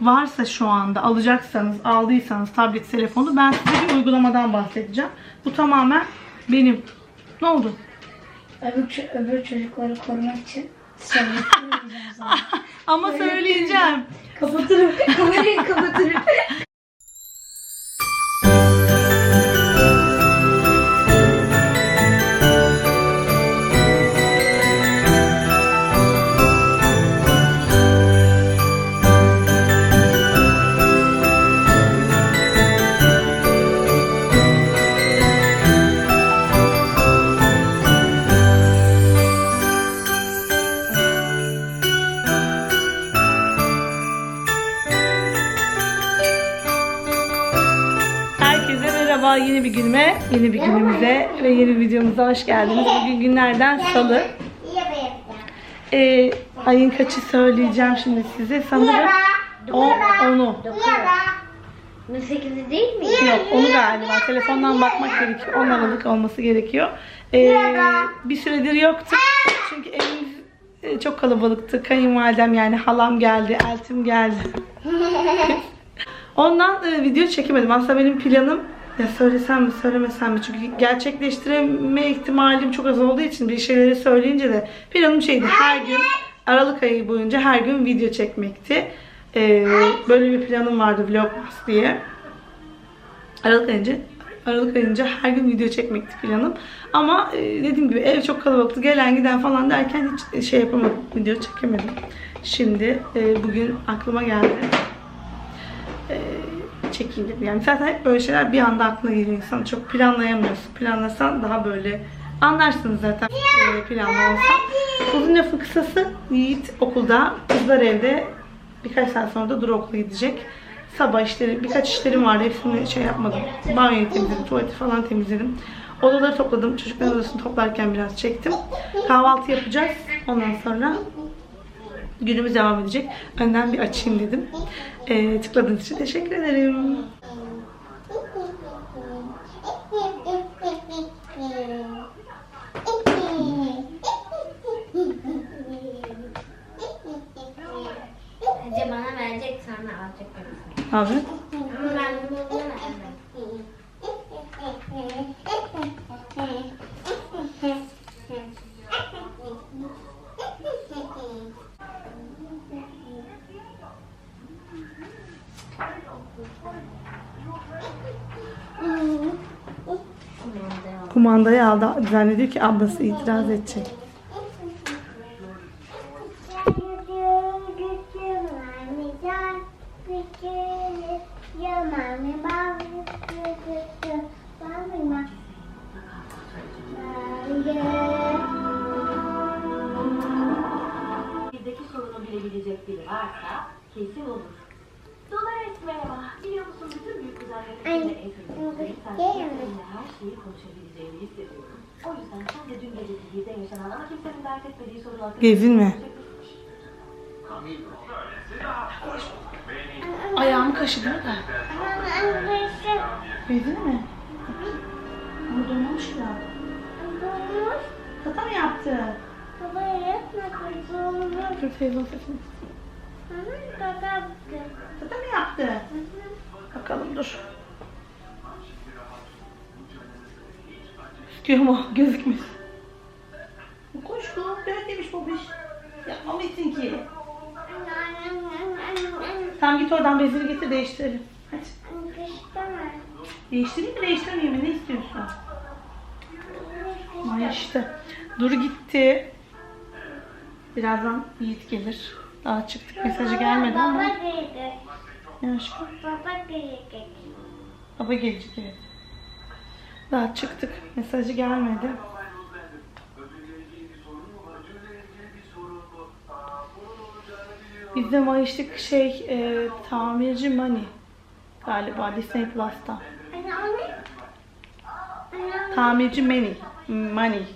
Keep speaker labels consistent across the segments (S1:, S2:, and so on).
S1: varsa şu anda alacaksanız, aldıysanız tablet telefonu ben size bir uygulamadan bahsedeceğim. Bu tamamen benim. Ne oldu?
S2: Öbür, öbür çocukları korumak için.
S1: Ama
S2: Öyle
S1: söyleyeceğim.
S2: kapatırım. Kamerayı kapatırım.
S1: Yeni bir günümüze ve yeni videomuza hoş geldiniz. Bugün günlerden salı. Ee, ayın kaçı söyleyeceğim şimdi size. Sanırım o, onu.
S2: 18'i değil mi?
S1: Yok onu galiba. Telefondan bakmak gerekiyor. 10 Aralık olması gerekiyor. Ee, bir süredir yoktuk. Çünkü evimiz e, çok kalabalıktı. Kayınvalidem yani halam geldi, eltim geldi. Ondan e, video çekemedim. Aslında benim planım ya söylesem mi söylemesem mi çünkü gerçekleştireme ihtimalim çok az olduğu için bir şeyleri söyleyince de planım şeydi her gün Aralık ayı boyunca her gün video çekmekti. Ee, böyle bir planım vardı Vlogmas diye. Aralık ayınca Aralık ayınca her gün video çekmekti planım. Ama e, dediğim gibi ev çok kalabalıktı. Gelen giden falan derken hiç şey yapamadım. Video çekemedim. Şimdi e, bugün aklıma geldi. Çekeyim dedim. Yani zaten hep böyle şeyler bir anda aklına geliyor insan. Çok planlayamıyorsun. Planlasan daha böyle anlarsınız zaten e, planlı olsa. Uzun lafın kısası Yiğit okulda, kızlar evde. Birkaç saat sonra da Duru okula gidecek. Sabah işleri, birkaç işlerim vardı. Hepsini şey yapmadım. Banyoyu temizledim, tuvaleti falan temizledim. Odaları topladım. Çocukların odasını toplarken biraz çektim. Kahvaltı yapacağız. Ondan sonra günümüz devam edecek. Önden bir açayım dedim. Ee, tıkladığınız için teşekkür ederim.
S2: Bence bana verecek sonra alacak.
S1: Abi.
S2: Ama ben bunu
S1: Kumandayı aldı. Zannediyor ki ablası itiraz edecek. Gezinme. Ayağımı kaşıdı da. Gezin mi? Ama donmuş ya. Kata mı yaptı? Dur teyze sesini. Kata mı yaptı? Bakalım dur. Gözüküyor mu? Gözükmüş. Bu. Evet demiş babiş. Yapmamışsın ki. Tamam git oradan bezini getir değiştirelim. Hadi. Değiştireyim mi değiştirmeyeyim mi? Ne istiyorsun? Ay işte. Dur gitti. Birazdan Yiğit gelir. Daha çıktık mesajı gelmedi ama. Ne aşkım? Baba gelecek evet. Daha çıktık. Mesajı gelmedi. Bizde Mayışlık şey e, tamirci Mani galiba Disney Plus'ta. Tamirci Mani. Money.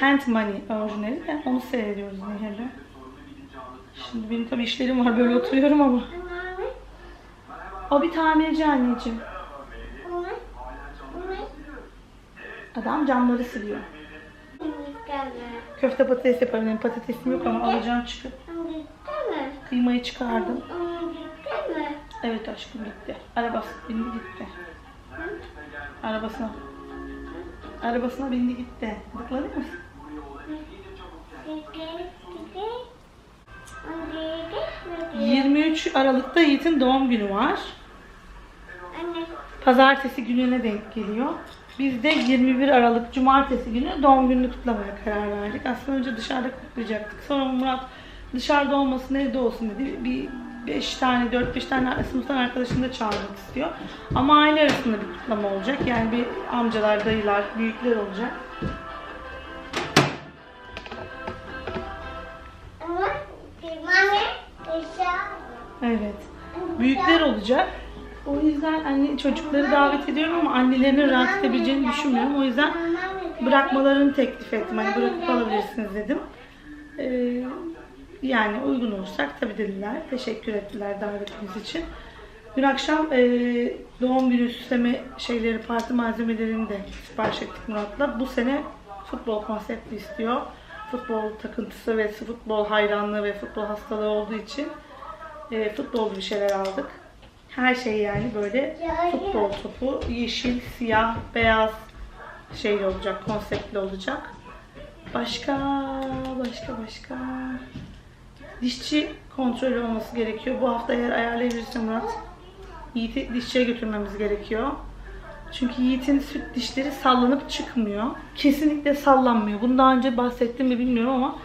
S1: Hand Money orijinali de onu seyrediyoruz Nehir'le. Şimdi benim tabii işlerim var böyle oturuyorum ama. O bir tamirci anneciğim. Adam camları siliyor. Köfte patates yaparım. Benim patatesim yok ama alacağım çıkıp. Kıymayı çıkardım.
S2: Onun gitti mi?
S1: Evet aşkım gitti. Arabası bindi gitti. Arabasına. Arabasına bindi gitti. Tıkladın mı?
S2: Gitti.
S1: 23 Aralık'ta Yiğit'in doğum günü var.
S2: Anne,
S1: Pazartesi gününe denk geliyor. Biz de 21 Aralık Cumartesi günü doğum gününü kutlamaya karar verdik. Aslında önce dışarıda kutlayacaktık. Sonra Murat dışarıda olmasın evde olsun dedi. Bir 5 tane 4-5 tane sınıftan arkadaşını da çağırmak istiyor. Ama aile arasında bir kutlama olacak. Yani bir amcalar, dayılar, büyükler olacak. Evet. Büyükler olacak. O yüzden anne çocukları davet ediyorum ama annelerini rahat edebileceğini düşünmüyorum. O yüzden bırakmalarını teklif ettim. Hani bırakıp alabilirsiniz dedim. Ee, yani uygun olursak tabii dediler. Teşekkür ettiler davetimiz için. Dün akşam e, doğum günü süsleme şeyleri, parti malzemelerini de sipariş ettik Murat'la. Bu sene futbol konseptli istiyor. Futbol takıntısı ve futbol hayranlığı ve futbol hastalığı olduğu için e, futbol bir şeyler aldık. Her şey yani böyle futbol topu, yeşil, siyah, beyaz şeyli olacak, konseptli olacak. Başka, başka, başka. Dişçi kontrolü olması gerekiyor. Bu hafta eğer ayarlayabilirse Murat, Yiğit'i dişçiye götürmemiz gerekiyor. Çünkü Yiğit'in süt dişleri sallanıp çıkmıyor. Kesinlikle sallanmıyor. Bunu daha önce bahsettim mi bilmiyorum ama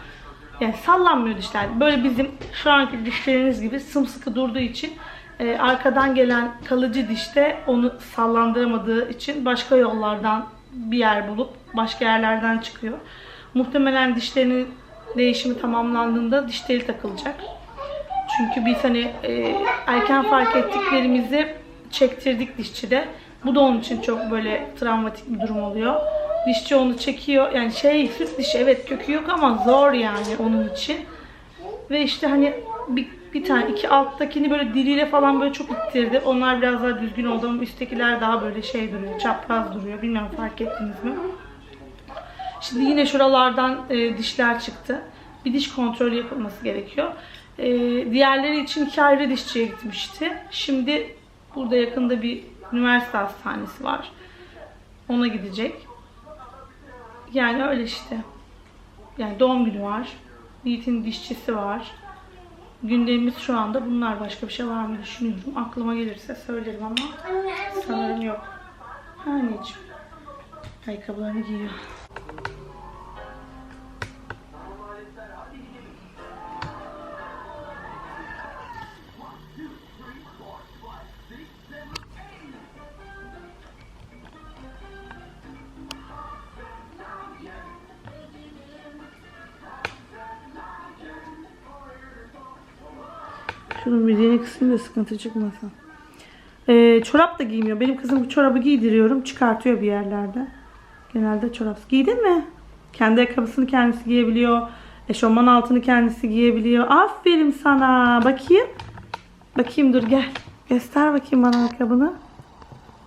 S1: yani sallanmıyor dişler. Böyle bizim şu anki dişleriniz gibi sımsıkı durduğu için e, arkadan gelen kalıcı dişte onu sallandıramadığı için başka yollardan bir yer bulup başka yerlerden çıkıyor. Muhtemelen dişlerinin değişimi tamamlandığında diş teli takılacak. Çünkü biz hani e, erken fark ettiklerimizi çektirdik dişçide. Bu da onun için çok böyle travmatik bir durum oluyor. Dişçi onu çekiyor. Yani şey süt dişi evet kökü yok ama zor yani onun için. Ve işte hani bir, bir tane iki alttakini böyle diliyle falan böyle çok ittirdi. Onlar biraz daha düzgün oldu ama üsttekiler daha böyle şey duruyor. Çapraz duruyor. Bilmiyorum fark ettiniz mi? Şimdi yine şuralardan e, dişler çıktı. Bir diş kontrolü yapılması gerekiyor. E, diğerleri için iki ayrı dişçiye gitmişti. Şimdi burada yakında bir üniversite hastanesi var. Ona gidecek. Yani öyle işte. Yani doğum günü var. Yiğit'in dişçisi var. Gündemimiz şu anda bunlar. Başka bir şey var mı düşünüyorum. Aklıma gelirse söylerim ama sanırım yok. Anneciğim. Ayakkabılarını giyiyor. Kısayım da sıkıntı çıkmasın. Ee, çorap da giymiyor. Benim kızım bu çorabı giydiriyorum. Çıkartıyor bir yerlerde. Genelde çorap. Giydin mi? Kendi ayakkabısını kendisi giyebiliyor. Eşofman altını kendisi giyebiliyor. Aferin sana. Bakayım. Bakayım dur gel. Göster bakayım bana ayakkabını.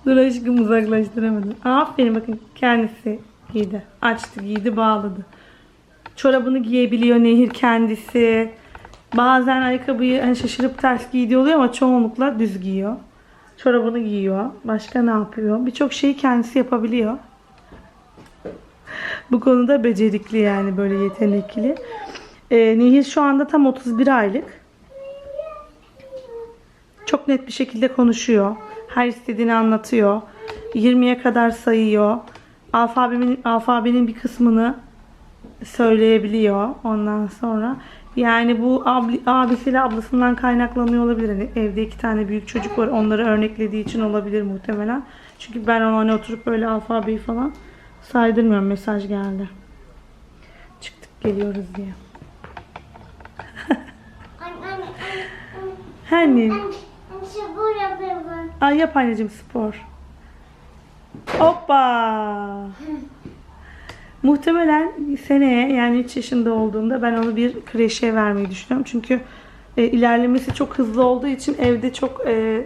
S1: Dur aşkım uzaklaştıramadım. Aferin bakın kendisi giydi. Açtı giydi bağladı. Çorabını giyebiliyor Nehir kendisi. Bazen ayakkabıyı hani şaşırıp ters giydiği oluyor ama çoğunlukla düz giyiyor. Çorabını giyiyor. Başka ne yapıyor? Birçok şeyi kendisi yapabiliyor. Bu konuda becerikli yani böyle yetenekli. Ee, Nehir şu anda tam 31 aylık. Çok net bir şekilde konuşuyor. Her istediğini anlatıyor. 20'ye kadar sayıyor. Alfabenin, alfabenin bir kısmını söyleyebiliyor ondan sonra. Yani bu abisiyle ablasından kaynaklanıyor olabilir. Hani evde iki tane büyük çocuk var. Onları örneklediği için olabilir muhtemelen. Çünkü ben ona hani oturup böyle alfabeyi falan saydırmıyorum. Mesaj geldi. Çıktık geliyoruz diye. Hani. Ay yap anneciğim spor. Hoppa. Muhtemelen seneye yani 3 yaşında olduğunda ben onu bir kreşe vermeyi düşünüyorum. Çünkü e, ilerlemesi çok hızlı olduğu için evde çok e,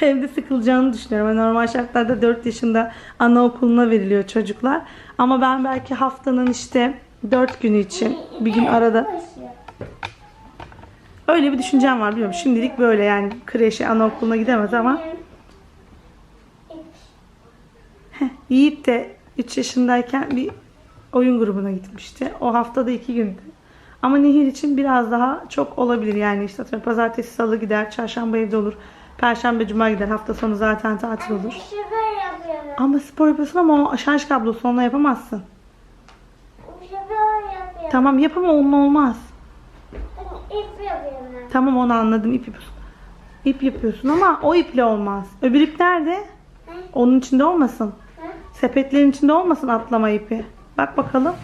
S1: evde sıkılacağını düşünüyorum. Yani normal şartlarda 4 yaşında anaokuluna veriliyor çocuklar. Ama ben belki haftanın işte 4 günü için bir gün arada. Öyle bir düşüncem var biliyorum. Şimdilik böyle yani kreşe, anaokuluna gidemez ama. Heh, Yiğit de 3 yaşındayken bir oyun grubuna gitmişti. O haftada 2 gündü. Ama Nehir için biraz daha çok olabilir yani işte atıyorum pazartesi salı gider, çarşamba evde olur. Perşembe cuma gider. Hafta sonu zaten tatil olur.
S2: Yapıyorum.
S1: Ama spor yapıyorsun ama o şarj kablosu onunla yapamazsın.
S2: Yapıyorum.
S1: Tamam yap ama onunla olmaz.
S2: İp.
S1: Tamam onu anladım ip yapıyorsun. İp yapıyorsun ama o iple olmaz. Öbür ip nerede? Onun içinde olmasın. Sepetlerin içinde olmasın atlama ipi. Bak bakalım.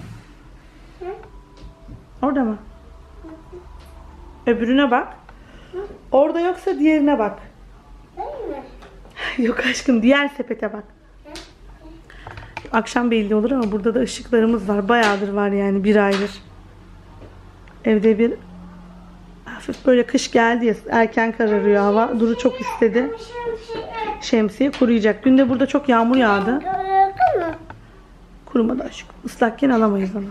S1: Orada mı? Öbürüne bak. Orada yoksa diğerine bak. Yok aşkım diğer sepete bak. Akşam belli olur ama burada da ışıklarımız var. Bayağıdır var yani bir aydır. Evde bir hafif böyle kış geldi ya erken kararıyor hava. Duru çok istedi. Şemsiye kuruyacak. Dün de burada çok yağmur yağdı. Kurumadı aşkım. Islakken alamayız onu.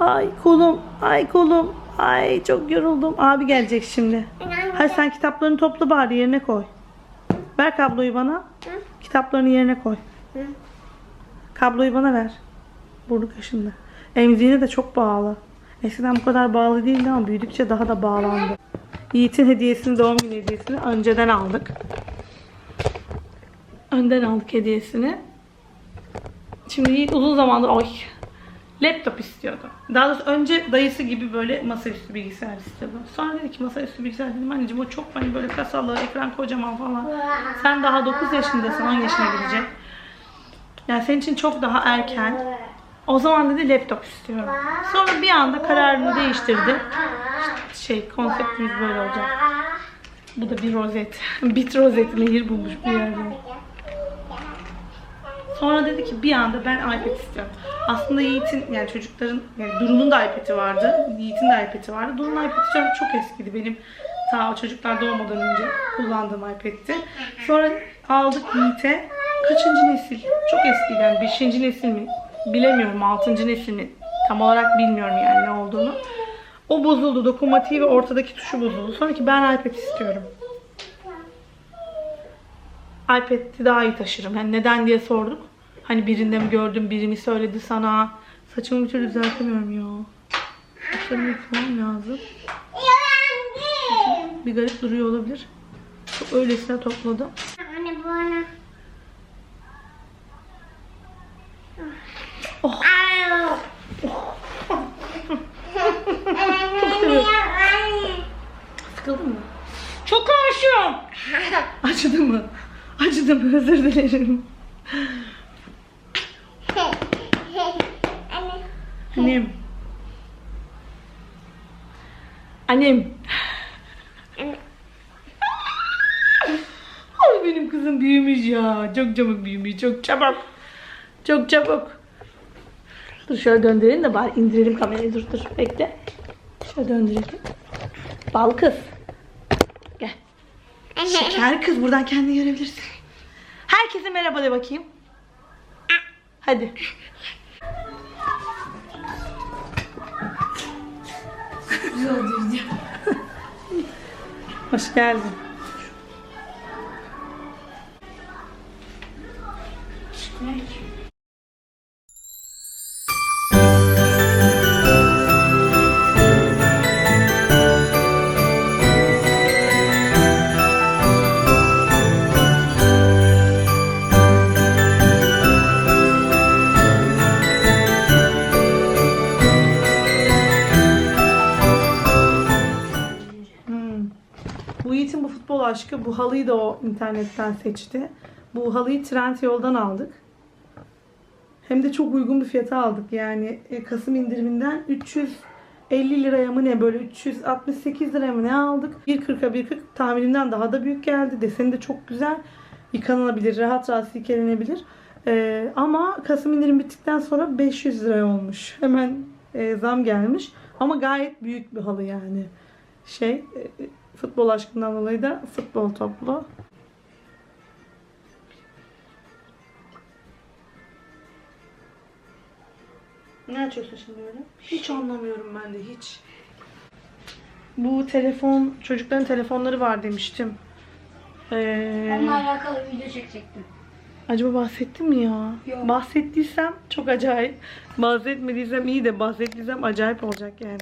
S1: Ay kolum, ay kolum. Ay çok yoruldum. Abi gelecek şimdi. Hadi sen kitaplarını topla bari yerine koy. Ver kabloyu bana. Kitaplarını yerine koy. Kabloyu bana ver. Burnu kaşındı. Emziğine de çok bağlı. Eskiden bu kadar bağlı değildi ama büyüdükçe daha da bağlandı. Yiğit'in hediyesini, doğum günü hediyesini önceden aldık. Önden aldık hediyesini. Şimdi uzun zamandır oy laptop istiyordu. Daha doğrusu önce dayısı gibi böyle masaüstü bilgisayar istiyordu. Sonra dedi ki masaüstü bilgisayar dedim anneciğim o çok hani böyle kasalı, ekran kocaman falan. Sen daha 9 yaşındasın, 10 yaşına girecek. Yani senin için çok daha erken. O zaman dedi laptop istiyorum. Sonra bir anda kararını değiştirdi. Şey konseptimiz böyle olacak. Bu da bir rozet. Bit rozet nehir bulmuş bir yerde. Sonra dedi ki bir anda ben iPad istiyorum. Aslında Yiğit'in yani çocukların yani Duru'nun da iPad'i vardı. Yiğit'in de iPad'i vardı. Duru'nun iPad'i çok, çok eskidi. Benim ta o çocuklar doğmadan önce kullandığım iPad'ti. Sonra aldık Yiğit'e. Kaçıncı nesil? Çok eskiydi yani. Beşinci nesil mi? Bilemiyorum. Altıncı nesil mi? Tam olarak bilmiyorum yani ne olduğunu. O bozuldu. Dokunmatiği ve ortadaki tuşu bozuldu. Sonra ki ben iPad istiyorum. iPad'i daha iyi taşırım. Hani neden diye sorduk. Hani birinde mi gördüm, biri mi söyledi sana. Saçımı bir türlü düzeltemiyorum ya. Saçlarımı yıkamam lazım. Bir garip duruyor olabilir. Çok öylesine topladım.
S2: Anne bu ana.
S1: Oh.
S2: Au.
S1: seviyorum. Sıkıldın mı? Çok aşığım. Acıdı mı? Acıdı mı? Özür dilerim.
S2: Anne.
S1: Annem. Annem. Ay benim kızım büyümüş ya. Çok çabuk büyümüş. Çok çabuk. Çok çabuk. Dur şöyle döndürelim de bari indirelim kamerayı. Dur dur bekle. Şöyle döndürelim. Bal kız. Gel. Şeker kız buradan kendini görebilirsin. Herkese merhaba de bakayım. Hadi. Hoş geldin. Hmm. Aşkı. Bu halıyı da o internetten seçti. Bu halıyı Trendyol'dan aldık. Hem de çok uygun bir fiyata aldık. Yani e, Kasım indiriminden 350 liraya mı ne böyle 368 liraya mı ne aldık. 1.40'a 1.40 tahminimden daha da büyük geldi. Deseni de çok güzel. Yıkanabilir, rahat rahat silkelenebilir. Ee, ama Kasım indirim bittikten sonra 500 lira olmuş. Hemen e, zam gelmiş. Ama gayet büyük bir halı yani şey e, futbol aşkından dolayı da futbol toplu. Ne açıyorsun şimdi öyle? Hiç anlamıyorum ben de hiç. bu telefon, çocukların telefonları var demiştim. Ee,
S2: Onunla alakalı video çekecektim.
S1: acaba bahsettim mi ya?
S2: Yok.
S1: Bahsettiysem çok acayip. Bahsetmediysem iyi de bahsettiysem acayip olacak yani.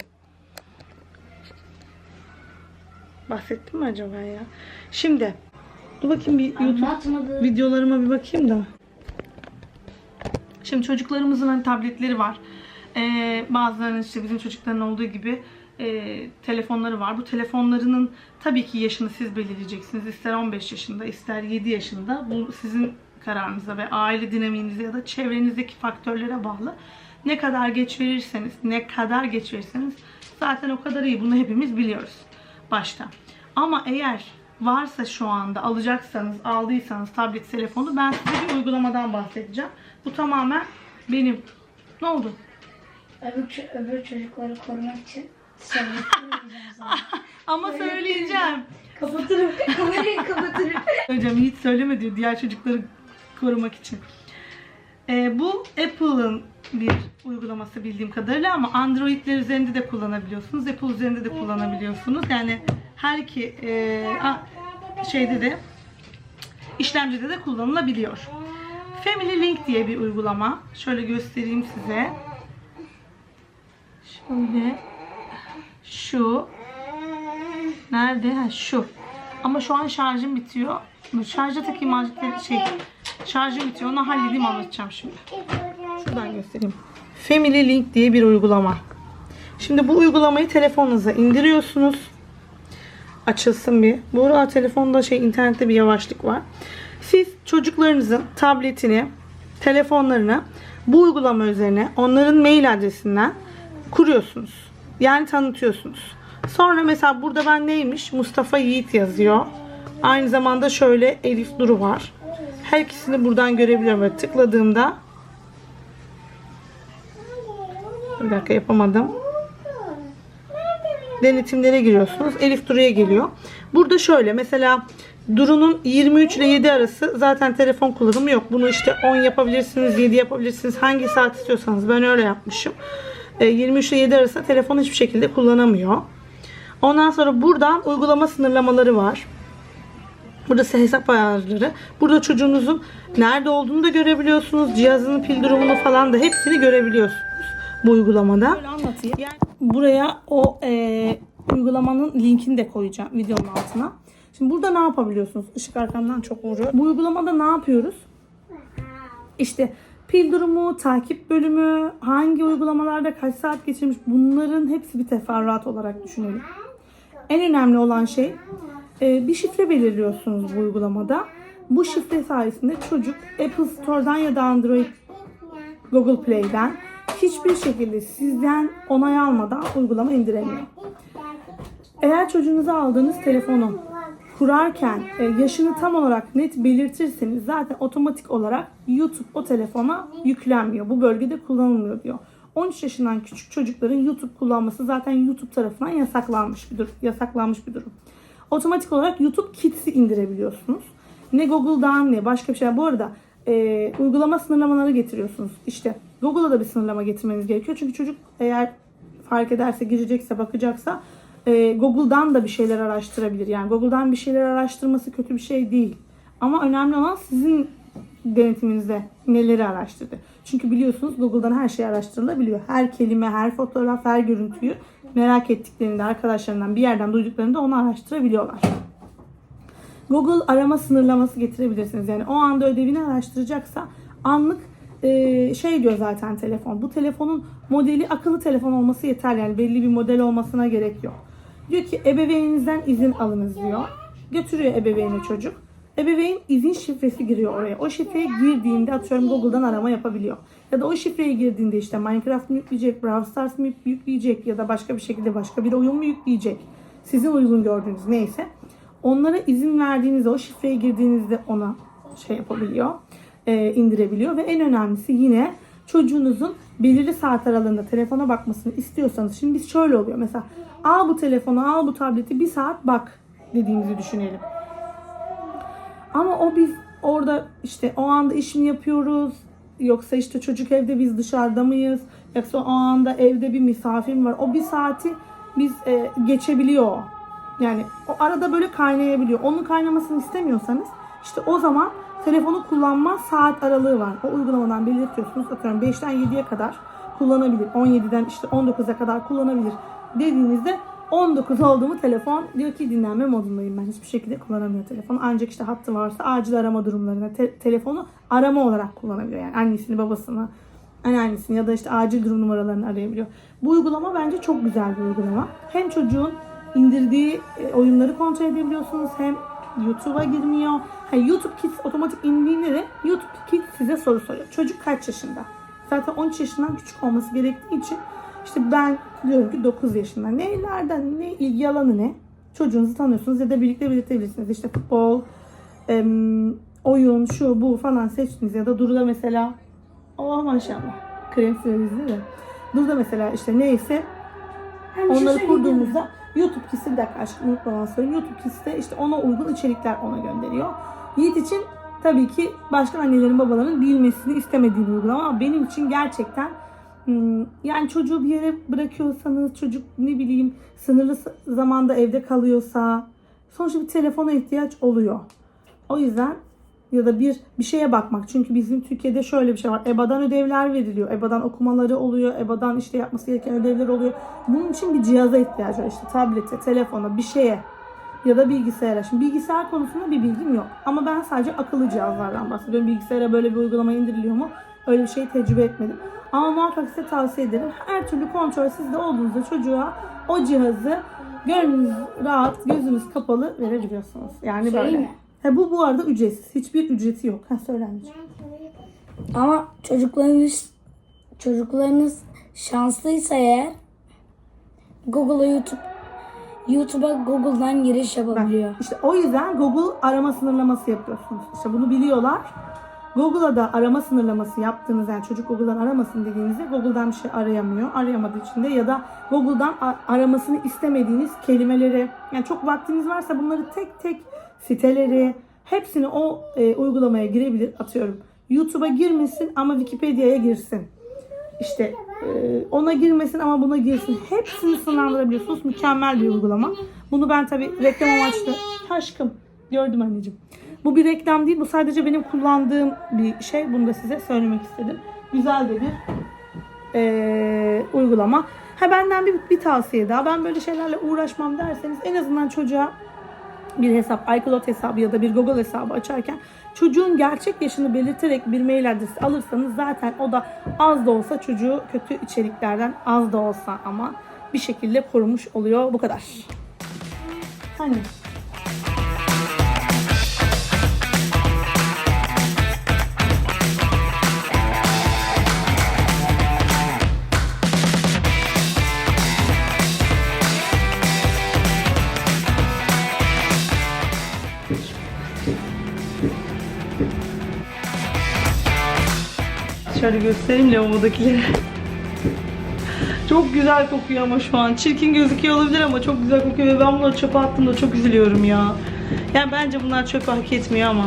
S1: Bahsettim mi acaba ya? Şimdi dur bakayım bir YouTube
S2: Anlatmadı.
S1: videolarıma bir bakayım da. Şimdi çocuklarımızın hani tabletleri var. Ee, bazılarının işte bizim çocukların olduğu gibi e, telefonları var. Bu telefonlarının tabii ki yaşını siz belirleyeceksiniz. İster 15 yaşında, ister 7 yaşında. Bu sizin kararınıza ve aile dinamiğinize ya da çevrenizdeki faktörlere bağlı. Ne kadar geç verirseniz, ne kadar geç verirseniz zaten o kadar iyi. Bunu hepimiz biliyoruz başta. Ama eğer varsa şu anda alacaksanız, aldıysanız tablet telefonu ben size bir uygulamadan bahsedeceğim. Bu tamamen benim. Ne oldu?
S2: Öbür, öbür çocukları korumak için.
S1: Ama söyleyeceğim.
S2: kapatırım. Kamerayı kapatırım.
S1: Hocam hiç söyleme diyor diğer çocukları korumak için. Ee, bu Apple'ın bir uygulaması bildiğim kadarıyla ama Android'ler üzerinde de kullanabiliyorsunuz. Apple üzerinde de kullanabiliyorsunuz. Yani her iki e, a- şeyde de işlemcide de kullanılabiliyor. Family Link diye bir uygulama. Şöyle göstereyim size. Şöyle şu Nerede? Ha şu. Ama şu an şarjım bitiyor. Şarja takayım azıcık şey. Şarjım bitiyor. Onu halledeyim anlatacağım şimdi. Şuradan göstereyim. Family Link diye bir uygulama. Şimdi bu uygulamayı telefonunuza indiriyorsunuz. Açılsın bir. Bu arada telefonda şey internette bir yavaşlık var. Siz çocuklarınızın tabletini, telefonlarını bu uygulama üzerine onların mail adresinden kuruyorsunuz. Yani tanıtıyorsunuz. Sonra mesela burada ben neymiş? Mustafa Yiğit yazıyor. Aynı zamanda şöyle Elif Duru var. Her ikisini buradan görebiliyorum. Böyle tıkladığımda bir dakika yapamadım. Denetimlere giriyorsunuz. Elif Duru'ya geliyor. Burada şöyle mesela Duru'nun 23 ile 7 arası zaten telefon kullanımı yok. Bunu işte 10 yapabilirsiniz, 7 yapabilirsiniz. Hangi saat istiyorsanız ben öyle yapmışım. E, 23 ile 7 arasında telefon hiçbir şekilde kullanamıyor. Ondan sonra buradan uygulama sınırlamaları var. Burası hesap ayarları. Burada çocuğunuzun nerede olduğunu da görebiliyorsunuz. Cihazının pil durumunu falan da hepsini görebiliyorsunuz bu uygulamada. Böyle anlatayım. Yani buraya o e, uygulamanın linkini de koyacağım videonun altına. Şimdi burada ne yapabiliyorsunuz? Işık arkamdan çok vuruyor. Bu uygulamada ne yapıyoruz? İşte pil durumu, takip bölümü, hangi uygulamalarda kaç saat geçirmiş bunların hepsi bir teferruat olarak düşünelim. En önemli olan şey bir şifre belirliyorsunuz bu uygulamada. Bu şifre sayesinde çocuk Apple Store'dan ya da Android Google Play'den hiçbir şekilde sizden onay almadan uygulama indiremiyor. Eğer çocuğunuza aldığınız telefonu kurarken e, yaşını tam olarak net belirtirseniz zaten otomatik olarak YouTube o telefona yüklenmiyor. Bu bölgede kullanılmıyor diyor. 13 yaşından küçük çocukların YouTube kullanması zaten YouTube tarafından yasaklanmış bir durum. Yasaklanmış bir durum. Otomatik olarak YouTube Kids'i indirebiliyorsunuz. Ne Google'dan ne başka bir şey. Bu arada e, uygulama sınırlamaları getiriyorsunuz. İşte Google'a da bir sınırlama getirmeniz gerekiyor. Çünkü çocuk eğer fark ederse, girecekse, bakacaksa e, Google'dan da bir şeyler araştırabilir. Yani Google'dan bir şeyler araştırması kötü bir şey değil. Ama önemli olan sizin denetiminizde neleri araştırdı. Çünkü biliyorsunuz Google'dan her şey araştırılabiliyor. Her kelime, her fotoğraf, her görüntüyü merak ettiklerinde arkadaşlarından bir yerden duyduklarında onu araştırabiliyorlar. Google arama sınırlaması getirebilirsiniz. Yani o anda ödevini araştıracaksa anlık e, şey diyor zaten telefon. Bu telefonun modeli akıllı telefon olması yeter. Yani belli bir model olmasına gerek yok. Diyor ki ebeveyninizden izin alınız diyor. Götürüyor ebeveyni çocuk. Ebeveyn izin şifresi giriyor oraya. O şifreye girdiğinde atıyorum Google'dan arama yapabiliyor. Ya da o şifreye girdiğinde işte Minecraft mı yükleyecek, Brawl Stars mı yükleyecek ya da başka bir şekilde başka bir oyun mu yükleyecek. Sizin uygun gördüğünüz neyse. Onlara izin verdiğinizde o şifreye girdiğinizde ona şey yapabiliyor, e, indirebiliyor ve en önemlisi yine çocuğunuzun belirli saat aralığında telefona bakmasını istiyorsanız şimdi biz şöyle oluyor mesela al bu telefonu al bu tableti bir saat bak dediğimizi düşünelim. Ama o biz orada işte o anda iş mi yapıyoruz yoksa işte çocuk evde biz dışarıda mıyız yoksa o anda evde bir misafir mi var o bir saati biz e, geçebiliyor. Yani o arada böyle kaynayabiliyor. Onun kaynamasını istemiyorsanız işte o zaman telefonu kullanma saat aralığı var. O uygulamadan belirtiyorsunuz. Atıyorum 5'ten 7'ye kadar kullanabilir. 17'den işte 19'a kadar kullanabilir dediğinizde 19 oldu mu telefon diyor ki dinlenme modundayım ben. Hiçbir şekilde kullanamıyor telefonu. Ancak işte hattı varsa acil arama durumlarında te- telefonu arama olarak kullanabiliyor. Yani annesini babasını anneannesini ya da işte acil durum numaralarını arayabiliyor. Bu uygulama bence çok güzel bir uygulama. Hem çocuğun indirdiği e, oyunları kontrol edebiliyorsunuz hem YouTube'a girmiyor. Ha, YouTube Kids otomatik indiğinde de YouTube Kids size soru soruyor. Çocuk kaç yaşında? Zaten 13 yaşından küçük olması gerektiği için işte ben diyorum ki 9 yaşında. Nelerden ne ilgi alanı ne? Çocuğunuzu tanıyorsunuz ya da birlikte belirtebilirsiniz. İşte futbol, em, oyun, şu bu falan seçtiniz ya da Duru'da mesela Oh maşallah. Krem süreriz de. Burada mesela işte neyse
S2: bir şey
S1: onları
S2: mi?
S1: kurduğumuzda YouTube Kids'i bir dakika aşkım unutmadan söyleyeyim. YouTube Kids'te işte ona uygun içerikler ona gönderiyor. Yiğit için tabii ki başka annelerin babaların bilmesini istemediğim uygulama ama benim için gerçekten yani çocuğu bir yere bırakıyorsanız çocuk ne bileyim sınırlı zamanda evde kalıyorsa sonuçta bir telefona ihtiyaç oluyor. O yüzden ya da bir bir şeye bakmak. Çünkü bizim Türkiye'de şöyle bir şey var. EBA'dan ödevler veriliyor. EBA'dan okumaları oluyor. EBA'dan işte yapması gereken ödevler oluyor. Bunun için bir cihaza ihtiyacı var. İşte tablete, telefona, bir şeye ya da bilgisayara. Şimdi bilgisayar konusunda bir bilgim yok. Ama ben sadece akıllı cihazlardan bahsediyorum. Bilgisayara böyle bir uygulama indiriliyor mu? Öyle bir şey tecrübe etmedim. Ama muhakkak size tavsiye ederim. Her türlü kontrol sizde olduğunuzda çocuğa o cihazı gönlünüz rahat, gözünüz kapalı verebiliyorsunuz. Yani
S2: Şey
S1: böyle.
S2: mi?
S1: Ha, bu bu arada ücretsiz. Hiçbir ücreti yok. Ha söyle anneciğim.
S2: Ama çocuklarınız çocuklarınız şanslıysa eğer Google'a YouTube YouTube'a Google'dan giriş yapabiliyor.
S1: İşte o yüzden Google arama sınırlaması yapıyorsunuz. İşte bunu biliyorlar. Google'a da arama sınırlaması yaptığınız yani çocuk Google'dan aramasın dediğinizde Google'dan bir şey arayamıyor. Arayamadığı için de ya da Google'dan aramasını istemediğiniz kelimeleri yani çok vaktiniz varsa bunları tek tek siteleri hepsini o e, uygulamaya girebilir atıyorum. YouTube'a girmesin ama Wikipedia'ya girsin. İşte e, ona girmesin ama buna girsin. Hepsini sınırlandırabiliyorsunuz. Mükemmel bir uygulama. Bunu ben tabii reklam amaçlı aşkım gördüm anneciğim. Bu bir reklam değil. Bu sadece benim kullandığım bir şey. Bunu da size söylemek istedim. Güzel de bir e, uygulama. Ha benden bir, bir tavsiye daha. Ben böyle şeylerle uğraşmam derseniz en azından çocuğa bir hesap, iCloud hesabı ya da bir Google hesabı açarken çocuğun gerçek yaşını belirterek bir mail adresi alırsanız zaten o da az da olsa çocuğu kötü içeriklerden az da olsa ama bir şekilde korumuş oluyor. Bu kadar. Hani Şöyle göstereyim lavabodakileri. Çok güzel kokuyor ama şu an. Çirkin gözüküyor olabilir ama çok güzel kokuyor ve ben bunları çöpe attığımda çok üzülüyorum ya. Yani bence bunlar çöpe hak etmiyor ama.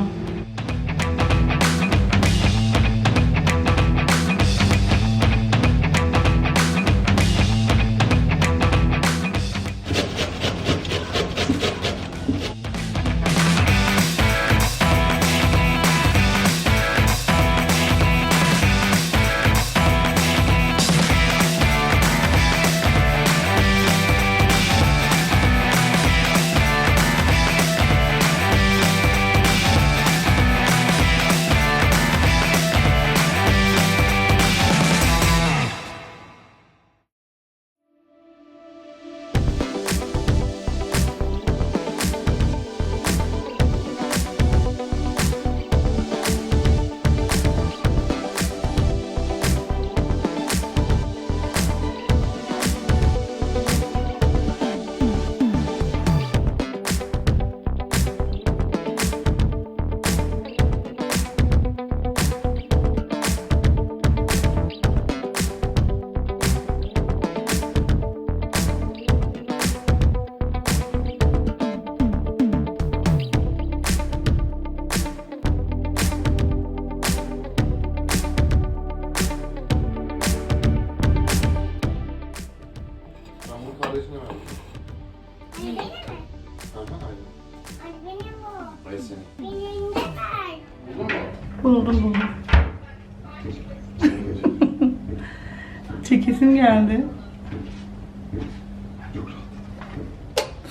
S1: Geldi.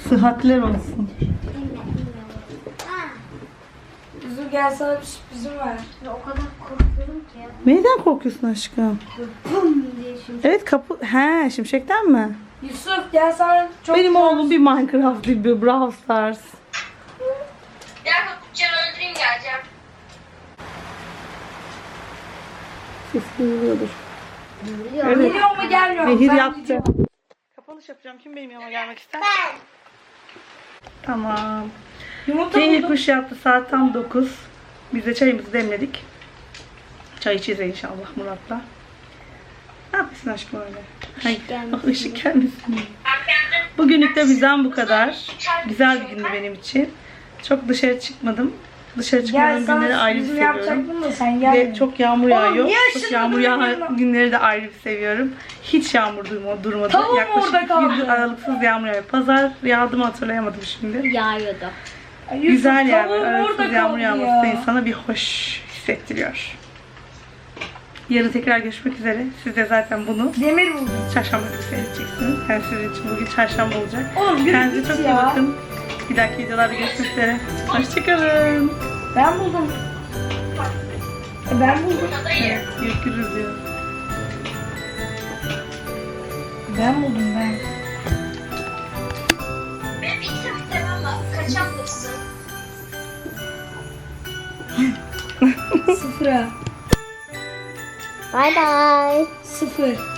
S1: Sıhhatler olsun.
S3: Kuzu gel sana bir sürprizim var.
S2: Ya o kadar korkuyorum ki.
S1: Neyden korkuyorsun aşkım?
S2: Pum diye şimdi.
S1: Evet kapı... He şimşekten mi?
S3: Yusuf gel sana çok
S1: Benim oğlum bir Minecraft değil bir Brawl Stars.
S4: Gel Can'ı öldüreyim geleceğim.
S1: Ses duyuluyordur.
S2: Biliyorum.
S1: Evet.
S3: Geliyor mu gelmiyor mu?
S1: Nehir
S3: Ben
S1: yaptı.
S3: gidiyorum.
S1: Kapanış yapacağım. Kim benim yanıma gelmek ister? Ben. Tamam.
S3: Yumurta
S1: Nehir kuş yaptı. Saat tam 9. Biz de çayımızı demledik. Çay içeceğiz inşallah Murat'la. Ne yapıyorsun aşkım öyle? Ay,
S2: gelmesin
S1: ah, ışık gelmesin. Bugünlük de bizden bu kadar. Güzel bir gündü benim için. Çok dışarı çıkmadım. Dışarı çıkmadığım günleri ayrı bir seviyorum.
S3: da sen
S1: Ve çok yağmur
S3: Oğlum,
S1: yağıyor. Çok yağmur yağan günleri de ayrı bir seviyorum. Hiç yağmur duyma, durmadı.
S3: Tavuğum
S1: Yaklaşık
S3: orada kaldı.
S1: aralıksız yağmur yağıyor. Pazar yağdı mı hatırlayamadım şimdi.
S2: Yağıyordu.
S3: Ay, Yusuf,
S1: Güzel yani.
S3: tavuğum
S1: Aralıksız yağmur yağması da
S3: ya.
S1: insana bir hoş hissettiriyor. Yarın tekrar görüşmek üzere. Siz de zaten bunu
S3: Demir buldum.
S1: çarşamba günü seyredeceksiniz. Yani sizin için bugün çarşamba olacak.
S3: Oğlum
S1: Kendinize çok iyi bakın. Bir dahaki videolarda görüşmek üzere. Hoşçakalın.
S3: Ben buldum. E, Ben buldum.
S1: Evet, görüşürüz diyor.
S3: Ben buldum ben.
S4: Benim iki tane valla kaçan mısın?
S3: Sıfıra.
S2: Bye bye.
S3: Sıfır.